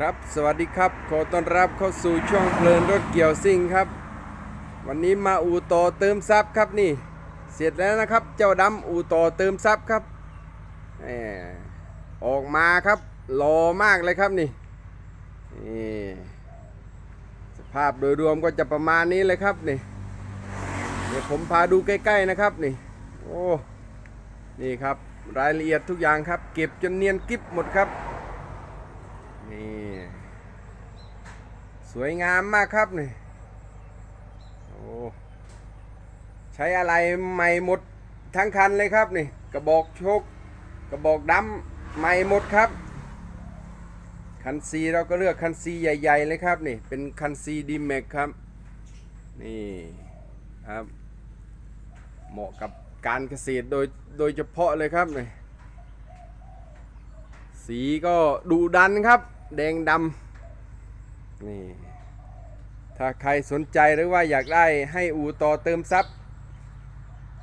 ครับสวัสดีครับ ขอต้อนรับเข้าสู่ช่องเพลินรถเกี่ยวซิ่งครับ วันนี้มาอูต่อเติมซับครับนี่ เสร็จแล้วนะครับ เจ้าดำอูต่อเติมซับครับแหมออกมาครับหล่อมากเลยครับนี่นี่สภาพโดยรวมก็จะประมาณนี้เลยครับนี่เดี๋ยวผมพาดูใกล้ๆนะครับนี่โอ้นี่ครับรายละเอียดทุกอย่างครับ เก็บจนเนียนกริบหมดครับนี่ สวยงามมากครับนี่โอ้ใช้อะไรใหม่หมดทั้งคันเลยครับนี่กระบอกโชกกระบอกดำใหม่หมดครับ คันซีเราก็เลือกคันซีใหญ่ ๆ เลยครับนี่เป็นคันซีดีแม็กครับ นี่ครับเหมาะกับการเกษตรโดยโดยเฉพาะเลยครับนี่สีก็ดุดันครับ แดงดำนี่ ถ้าใครสนใจหรือว่าอยากได้ให้อูต่อเติมซับ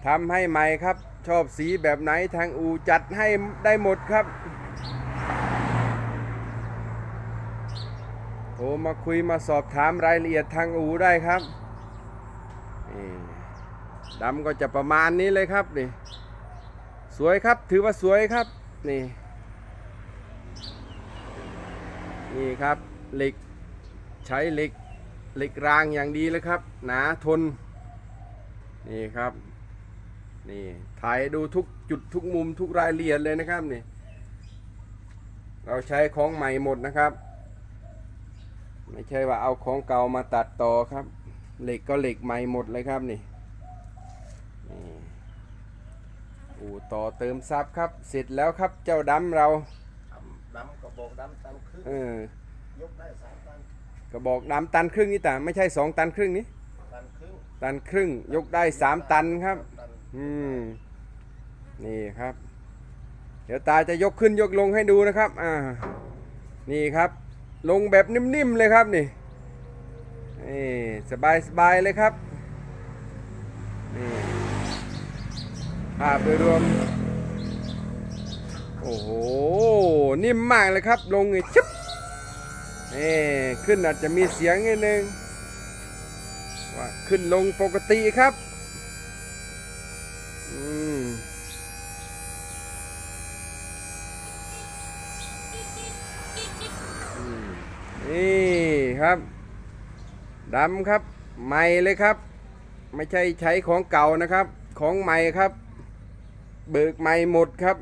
ทำให้ใหม่ครับ ชอบสีแบบไหนทางอูจัดให้ได้หมดครับโทรมาคุยมาสอบถามรายละเอียดทางอูได้ครับนี่ดำก็จะประมาณนี้เลยครับนี่สวยครับถือว่าสวยครับนี่นี่ครับเหล็กใช้เหล็ก เหล็กรางอย่างดีเลยครับ หนาทน นี่ครับ นี่ถ่ายดูทุกจุดทุกมุมทุกรายละเอียดเลยนะครับนี่ เราใช้ของใหม่หมดนะครับ ไม่ใช่ว่าเอาของเก่ามาตัดต่อครับ เหล็กก็เหล็กใหม่หมดเลยครับนี่นี่อู่ต่อเติมซับครับ เสร็จแล้วครับเจ้าดำเราทำดำกระบอกดำตันครึ่งเออยกได้สามตัน กระบอกดำตันครึ่งนี่แต่ไม่ใช่สองตันครึ่งนี้ตันครึ่งตันครึ่งยกได้สามตันครับ ตันอืมนี่ครับ เดี๋ยวตาจะยกขึ้นยกลงให้ดูนะครับ อ่า นี่ครับ ลงแบบนิ่มๆเลยครับนี่นี่สบายสบายๆเลยครับนี่ภาพโดยรวม โอ้โห นิ่มมากเลยครับ ลงไอ้ชิบ นี่ขึ้นอาจจะมีเสียงนิดนึงว่าขึ้นลงปกติครับอืมอืมนี่ครับดำครับ ใหม่เลยครับ ไม่ใช่ใช้ของเก่านะครับ ของใหม่ครับ เบิกใหม่หมดครับ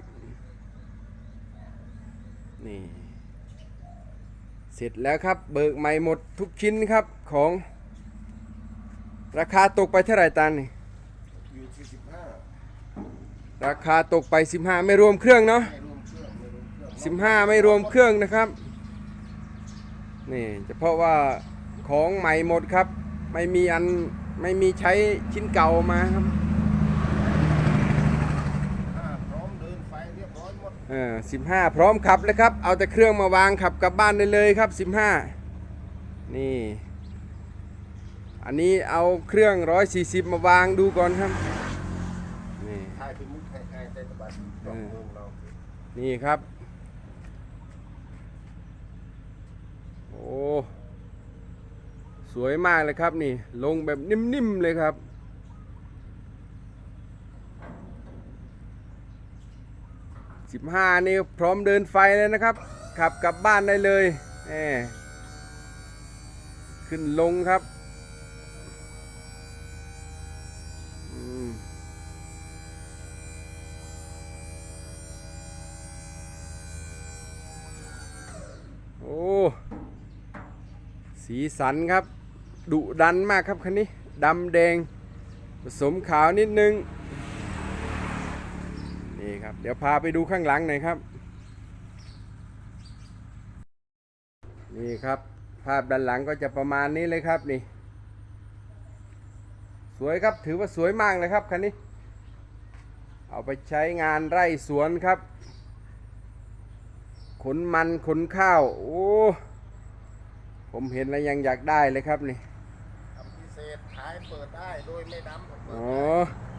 นี่ เสร็จแล้วครับ เบิกใหม่หมดทุกชิ้นครับของราคาตกไปเท่าไหร่ตันนี่อยู่ที่สิบห้าราคาตกไป 15 ไม่รวมเครื่องเนาะไม่รวมเครื่องไม่รวมเครื่อง15 ไม่รวมเครื่องนะครับนี่เฉพาะว่าของใหม่หมดครับ ไม่มีอันไม่มีใช้ชิ้นเก่ามาครับ อ่าพร้อมเดินไฟเรียบ ร้อยหมดเออ15พร้อมขับเลยครับ เอาแต่เครื่องมาวางขับกลับบ้านได้เลยครับ15นี่ อันนี้เอาเครื่อง140มาวางดูก่อนครับ นี่นี่ครับ โอ้ สวยมากเลยครับนี่ ลงแบบนิ่มๆเลยครับ สิบห้านี่พร้อมเดินไฟเลยนะครับ ขับกลับบ้านได้เลยแหมขึ้นลงครับอโอ้สีสันครับ ดุดันมากครับคันนี้ดำแดง ผสมขาวนิดนึง ครับ เดี๋ยวพาไปดูข้างหลังหน่อยครับ นี่ครับ ภาพด้านหลังก็จะประมาณนี้เลยครับนี่ สวยครับถือว่าสวยมากเลยครับคันนี้ เอาไปใช้งานไร่สวนครับ ขนมันขนข้าว โอ้ผมเห็นแล้วยังอยากได้เลยครับนี่ทำพิเศษท้ายเปิดได้โดยไม่ดำเปิดอ๋อ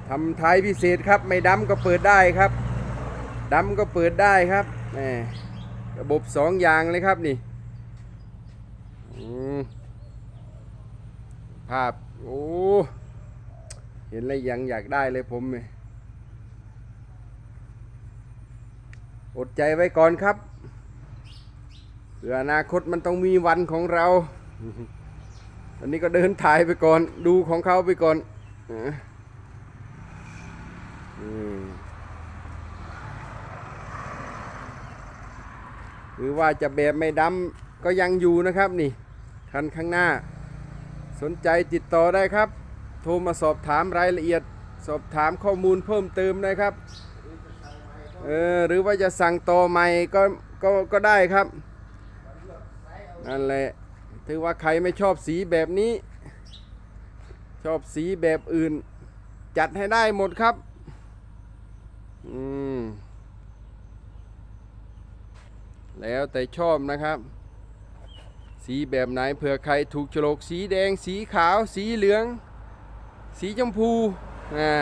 ได้ทำท้ายพิเศษครับไม่ดำก็เปิดได้ครับ ดำก็เปิดได้ครับแหมระบบสองอย่างเลยครับนี่ภาพ โอ้ เห็นแล้วยังอยากได้เลยผมเนี่ยอดใจไว้ก่อนครับเผื่ออนาคตมันต้องมีวันของเรา ตอนนี้ก็เดินถ่ายไปก่อน ดูของเขาไปก่อนอืม รือว่าจะแบบไม่ดำก็ยังอยู่นะครับนี่คันข้างหน้า สนใจติดต่อได้ครับ โทรมาสอบถามรายละเอียด สอบถามข้อมูลเพิ่มเติมได้ครับเออหรือว่าจะสั่งต่อใหม่ก็ก็ก็ได้ครับนั่นแหละถือว่าใครไม่ชอบสีแบบนี้ ชอบสีแบบอื่น จัดให้ได้หมดครับ อืม แล้วแต่ชอบนะครับ สีแบบไหนเผื่อใครถูกโฉลกสีแดง สีขาว สีเหลือง สีชมพูอ่า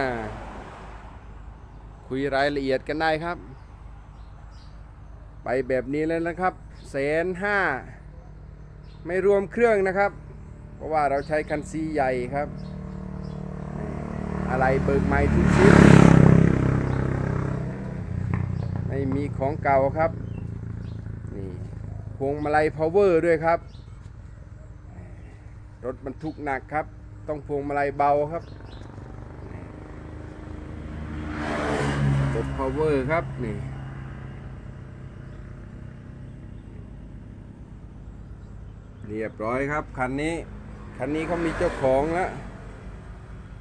คุยรายละเอียดกันได้ครับ ไปแบบนี้แล้วนะครับแสนห้าไม่รวมเครื่องนะครับ เพราะว่าเราใช้คันซีใหญ่ครับ อะไรเบิกใหม่ทุกชิ้นไม่มีของเก่าครับ นี่พวงมาลัยพาวเวอร์ด้วยครับ รถบรรทุกหนักครับ ต้องพวงมาลัยเบาครับกดพาวเวอร์ครับนี่เรียบร้อยครับคันนี้ คันนี้เขามีเจ้าของแล้ว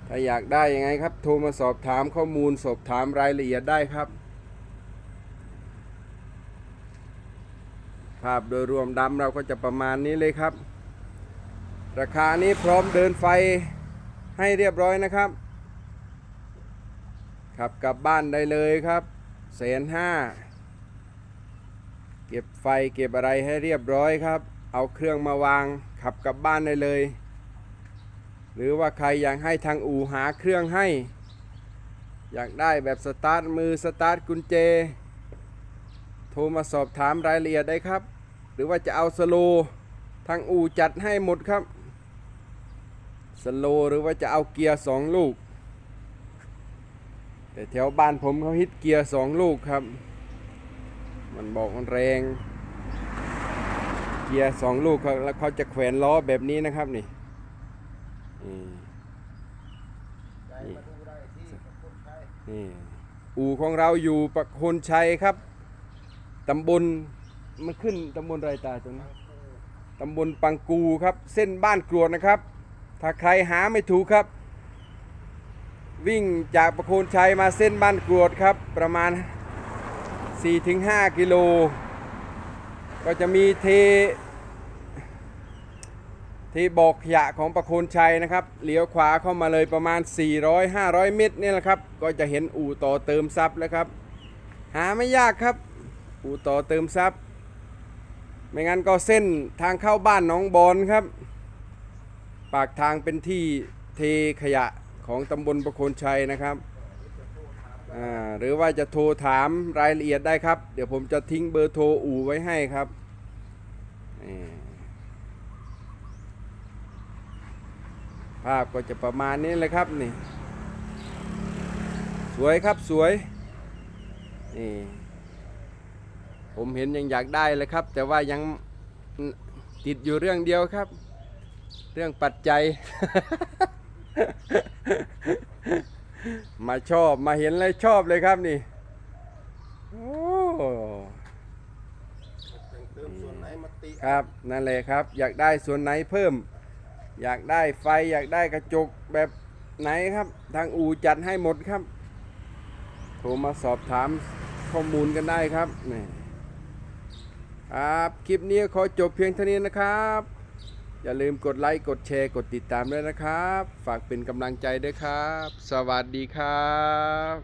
ถ้าอยากได้ยังไงครับ โทรมาสอบถามข้อมูลสอบถามรายละเอียดได้ครับ ภาพโดยรวมดำเราก็จะประมาณนี้เลยครับ ราคานี้พร้อมเดินไฟให้เรียบร้อยนะครับขับกลับบ้านได้เลยครับแสนห้าเก็บไฟเก็บอะไรให้เรียบร้อยครับ เอาเครื่องมาวางขับกลับบ้านได้เลย หรือว่าใครอยากให้ทางอู่หาเครื่องให้ อยากได้แบบสตาร์ทมือสตาร์ทกุญแจ ทรมาสอบถามรายละเอียดได้ครับ หรือว่าจะเอาสโลทางอู่จัดให้หมดครับ สโลหรือว่าจะเอาเกียร์สองลูก แต่แถวบ้านผมเขาฮิตเกียร์สองลูกครับ มันบอกมันแรง เกียร์สองลูกเขาแล้วเขาจะแขวนล้อแบบนี้นะครับนี่นี่อู่ของเราอยู่ประคนชัยครับ ตำบลมันขึ้นตำบลไรตาตรงนี้ตำบลปังกูครับ เส้นบ้านกรวดนะครับ ถ้าใครหาไม่ถูกครับ วิ่งจากประโคนชัยมาเส้นบ้านกรวดครับ ประมาณ 4-5 กิโล ก็จะมีเทที่บอกขยะของประโคนชัยนะครับเลี้ยวขวาเข้ามาเลยประมาณ 400-500 เมตรนี่แหละครับ ก็จะเห็นอู่ต่อเติมซับแล้วครับ หาไม่ยากครับ อู่ต่อเติมซับไม่งั้นก็เส้นทางเข้าบ้านน้องบอนครับ ปากทางเป็นที่เทขยะของตำบลประโคนชัยนะครับ หรือว่าจะโทรถามรายละเอียดได้ครับ เดี๋ยวผมจะทิ้งเบอร์โทรอู่ไว้ให้ครับนี่ภาพก็จะประมาณนี้เลยครับนี่ สวยครับสวยนี่ ผมเห็นยังอยากได้เลยครับ แต่ว่ายังติดอยู่เรื่องเดียวครับ เรื่องปัจจัย มาชอบมาเห็นเลยชอบเลยครับนี่โอ้ครับนั่นแหละครับ อยากได้ส่วนไหนเพิ่ม อยากได้ไฟอยากได้กระจกแบบไหนครับ ทางอู่จัดให้หมดครับ โทรมาสอบถามข้อมูลกันได้ครับนี่ ครับคลิปนี้ขอจบเพียงเท่านี้นะครับ อย่าลืมกดไลค์กดแชร์กดติดตามด้วยนะครับ ฝากเป็นกำลังใจด้วยครับ สวัสดีครับ